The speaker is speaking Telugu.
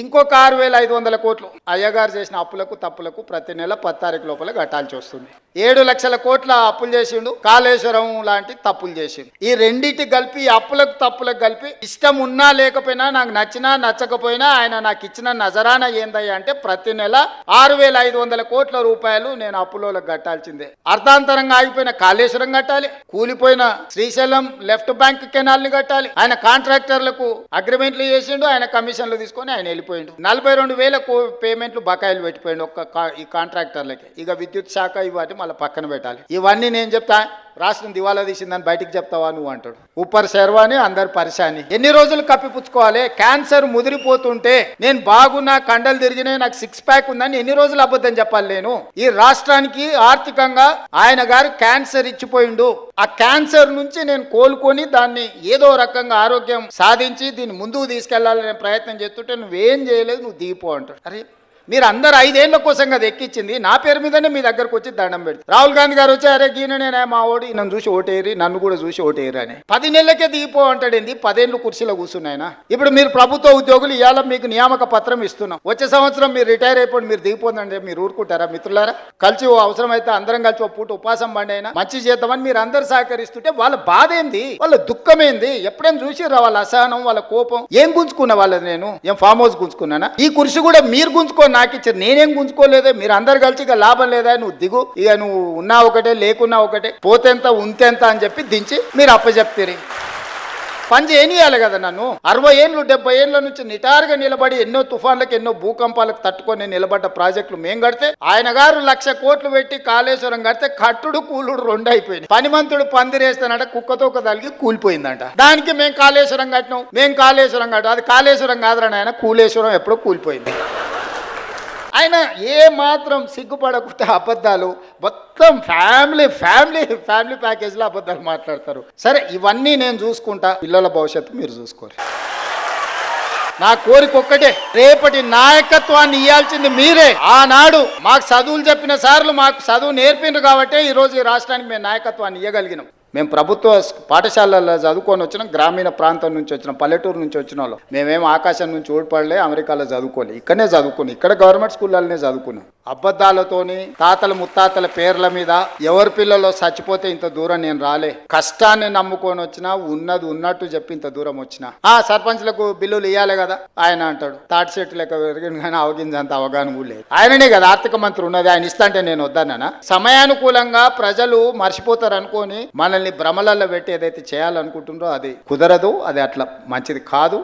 ఇంకొక ఆరు వేల ఐదు వందల కోట్లు అయ్యగారు చేసిన అప్పులకు తప్పులకు ప్రతి నెల పది తారీఖు లోపల కట్టాల్సి వస్తుంది ఏడు లక్షల కోట్ల అప్పులు చేసిండు కాళేశ్వరం లాంటి తప్పులు చేసిండు. ఈ రెండింటి కలిపి అప్పులకు తప్పులకు కలిపి ఇష్టం ఉన్నా లేకపోయినా నాకు నచ్చినా నచ్చకపోయినా ఆయన నాకు ఇచ్చిన నజరాన ఏందయ్య అంటే ప్రతి నెల ఆరు వేల ఐదు వందల కోట్ల రూపాయలు నేను అప్పులోలకు కట్టాల్సిందే. అర్ధాంతరంగా ఆగిపోయిన కాళేశ్వరం కట్టాలి కూలిపోయిన శ్రీశైలం లెఫ్ట్ బ్యాంక్ కెనాల్ని కట్టాలి. ఆయన కాంట్రాక్టర్లకు అగ్రిమెంట్లు చేసిండు ఆయన కమిషన్లు తీసుకొని ఆయన వెళ్ళిపోయిండు నలభై రెండు వేల పేమెంట్లు బకాయిలు పెట్టిపోయిండు ఒక్క ఈ కాంట్రాక్టర్లకి. ఇక విద్యుత్ శాఖ ఇవాటి మళ్ళీ పక్కన పెట్టాలి. ఇవన్నీ నేను చెప్తా రాష్ట్రం దివాలా తీసిందని బయటికి చెప్తావా నువ్వు అంటాడు. ఉప్పర్ శర్వాని అందరు పరిశాని ఎన్ని రోజులు కప్పిపుచ్చుకోవాలి? క్యాన్సర్ ముదిరిపోతుంటే నేను బాగున్నా కండలు తిరిగినాయి నాకు సిక్స్ ప్యాక్ ఉందని ఎన్ని రోజులు అబద్ధం చెప్పాలి నేను? ఈ రాష్ట్రానికి ఆర్థికంగా ఆయన గారు క్యాన్సర్ ఇచ్చిపోయిండు. ఆ క్యాన్సర్ నుంచి నేను కోలుకొని దాన్ని ఏదో రకంగా ఆరోగ్యం సాధించి దీన్ని ముందుకు తీసుకెళ్ళాలనే ప్రయత్నం చేస్తుంటే నువ్వేం చేయలేదు నువ్వు దిగిపో అంటాడు. అరే మీరు అందరు ఐదేళ్ళ కోసం కదా ఎక్కించింది. నా పేరు మీదనే మీ దగ్గరకు వచ్చి దండం పెడుతుంది రాహుల్ గాంధీ గారు వచ్చి అరే గీన నేనే మా ఓడి నన్ను చూసి ఓటేరి నన్ను కూడా చూసి ఓటేరు అని. పది నెలలకే దిగిపో అంటాడేంది? పదేళ్ళు కుర్చీలో కూర్చున్నాయన ఇప్పుడు మీరు ప్రభుత్వ ఉద్యోగులు ఇవాళ మీకు నియామక పత్రం ఇస్తున్నాం. వచ్చే సంవత్సరం మీరు రిటైర్ అయిపోయి మీరు దిగిపోతుందంటే మీరు ఊరుకుంటారా మిత్రులారా? కలిసి ఓ అవసరమైతే అందరం కలిసి ఓ పూట ఉపాసం బండి అయినా మంచి చేద్దామని మీరు అందరు సహకరిస్తుంటే వాళ్ళ బాధ ఏంది? వాళ్ళ దుఃఖం ఏంది? ఎప్పుడైనా చూసిరా వాళ్ళ అసహనం వాళ్ళ కోపం? ఏం గుంజుకున్నా వాళ్ళది నేను? ఏం ఫామ్ హౌస్ గుంజుకున్నానా? ఈ కుర్చీ కూడా మీరు గుంజుకున్న నాకు ఇచ్చారు. నేనేం గుంజుకోలేదే. మీరు అందరు కలిసి ఇక లాభం లేదా? నువ్వు దిగు. ఇక నువ్వు ఉన్నా ఒకటే లేకున్నా ఒకటే. పోతెంత ఉంతెంత అని చెప్పి దించి మీరు అప్పచెప్తారు పని చేయనియాలి కదా నన్ను? అరవై ఏళ్ళు డెబ్బై ఏళ్ళ నుంచి నిటారుగా నిలబడి ఎన్నో తుఫాన్లకు ఎన్నో భూకంపాలకు తట్టుకొని నిలబడ్డ ప్రాజెక్టులు మేం కడితే ఆయన గారు లక్ష కోట్లు పెట్టి కాళేశ్వరం కడితే కట్టుడు కూలుడు రెండు అయిపోయింది పనిమంతుడు పందిరేస్తానంట కుక్కతో ఒక తలిగి కూలిపోయిందంట. దానికి మేము కాళేశ్వరం కట్టినాం. మేం కాళేశ్వరం కట్టాం. అది కాళేశ్వరం కాదురా ఆయన కూలేశ్వరం ఎప్పుడో కూలిపోయింది. ఆయన ఏ మాత్రం సిగ్గుపడకుండా అబద్ధాలు మొత్తం ఫ్యామిలీ ఫ్యామిలీ ఫ్యామిలీ ప్యాకేజ్లో అబద్ధాలు మాట్లాడతారు. సరే ఇవన్నీ నేను చూసుకుంటా. పిల్లల భవిష్యత్తు మీరు చూసుకోరు. నా కోరిక ఒక్కటే రేపటి నాయకత్వాన్ని ఇవ్వాల్సింది మీరే. ఆనాడు మాకు చదువులు చెప్పిన సార్లు మాకు చదువు నేర్పిండ్రు కాబట్టి ఈరోజు ఈ రాష్ట్రానికి మేము నాయకత్వాన్ని ఇవ్వగలిగినాం మేము ప్రభుత్వ పాఠశాలల్లో చదువుకొని వచ్చినాం గ్రామీణ ప్రాంతం నుంచి వచ్చినాం పల్లెటూరు నుంచి వచ్చిన వాళ్ళు. మేమేం ఆకాశం నుంచి ఓడిపడలే అమెరికాలో చదువుకోలే ఇక్కడనే చదువుకుని ఇక్కడ గవర్నమెంట్ స్కూళ్ళనే చదువుకున్నాం. అబద్ధాలతోని తాతల ముత్తాతల పేర్ల మీద ఎవరి పిల్లలు చచ్చిపోతే ఇంత దూరం నేను రాలే. కష్టాన్ని నమ్ముకొని వచ్చినా ఉన్నది ఉన్నట్టు చెప్పి ఇంత దూరం వచ్చినా. ఆ సర్పంచ్లకు బిల్లులు ఇవ్వాలి కదా ఆయన అంటాడు. తాటి చెట్టు లెక్క పెరిగింది కానీ అవగించంత అవగాహన కూడా లేదు. ఆయననే కదా ఆర్థిక మంత్రి ఉన్నది ఆయన ఇస్తాంటే నేను వద్దన్నా సమయానుకూలంగా ప్రజలు మర్చిపోతారు అనుకొని మనల్ని భ్రమలలో పెట్టి ఏదైతే చేయాలనుకుంటుందో అది కుదరదు అది అట్లా మంచిది కాదు.